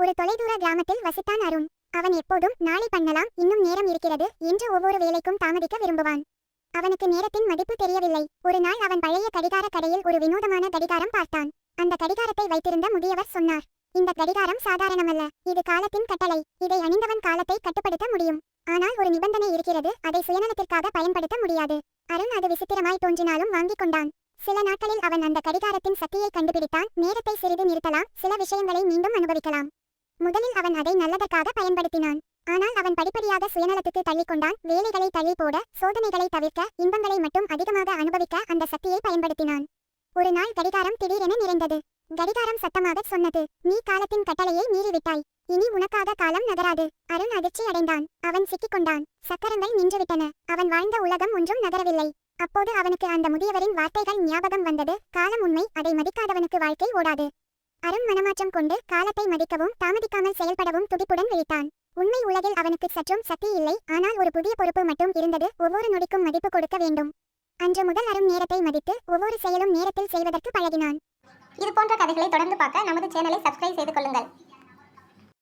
ஒரு தொலைதூர கிராமத்தில் வசித்தான் அருண். அவன் எப்போதும் நாளை பண்ணலாம் இன்னும் நேரம் இருக்கிறது என்று ஒவ்வொரு வேலைக்கும் தாமதிக்க விரும்புவான். அவனுக்கு நேரத்தின் மதிப்பு தெரியவில்லை. ஒரு நாள் அவன் பழைய கடிகார கடையில் ஒரு வினோதமான கடிகாரம் பார்த்தான். அந்த கடிகாரத்தை வைத்திருந்த முதியவர் சொன்னார் இந்த கடிகாரம் சாதாரணமல்ல. இது காலத்தின் கட்டளை. இதை அணிந்தவன் காலத்தை கட்டுப்படுத்த முடியும். ஆனால் ஒரு நிபந்தனை இருக்கிறது. அதை சுயநலத்திற்காக பயன்படுத்த முடியாது. அருண் அது விசித்திரமாய் தோன்றினாலும் வாங்கிக் கொண்டான். சில நாட்களில் அவன் அந்த கடிகாரத்தின் சக்தியை கண்டுபிடித்தான். நேரத்தை சிறிது நிறுத்தலாம். சில விஷயங்களை மீண்டும் அனுபவிக்கலாம். முதலில் அவன் அதை நல்லதற்காக பயன்படுத்தினான். ஆனால் அவன் படிப்படியாக சுயநலத்துக்கு தள்ளிக்கொண்டான். வேலைகளை தள்ளி போட சோதனைகளை தவிர்க்க இன்பங்களை மட்டும் அதிகமாக அனுபவிக்க அந்த சக்தியை பயன்படுத்தினான். ஒரு நாள் கடிகாரம் திடீரென நிறைந்தது. கடிகாரம் சத்தமாக சொன்னது நீ காலத்தின் கட்டளையை மீறிவிட்டாய். இனி உனக்காக காலம் நகராது. அருண் அதிர்ச்சி அடைந்தான். அவன் சிக்கிக்கொண்டான். சக்கரங்கள் நின்றுவிட்டன. அவன் வாழ்ந்த உலகம் ஒன்றும் நகரவில்லை. அப்போது அவனுக்கு அந்த முதியவரின் வார்த்தைகள் ஞாபகம் வந்தது காலம் உண்மை அதை மதிக்காதவனுக்கு வாழ்க்கை ஓடாது. மனமாற்றம் கொண்டு காலத்தை மதிக்கவும் தாமதிக்காமல் செயல்படவும் துடிப்புடன் விழித்தான். உண்மை உலகில் அவனுக்கு சற்றும் சக்தி இல்லை. ஆனால் ஒரு புதிய பொறுப்பு மட்டும் இருந்தது. ஒவ்வொரு நொடிக்கும் மதிப்பு கொடுக்க வேண்டும். அன்று முதல் அரும் நேரத்தை மதித்து ஒவ்வொரு செயலும் நேரத்தில் செய்வதற்கு பழகினான். இது போன்ற கதைகளை தொடர்ந்து பார்க்க நமது சேனலை சப்ஸ்கிரைப் செய்து கொள்ளுங்கள்.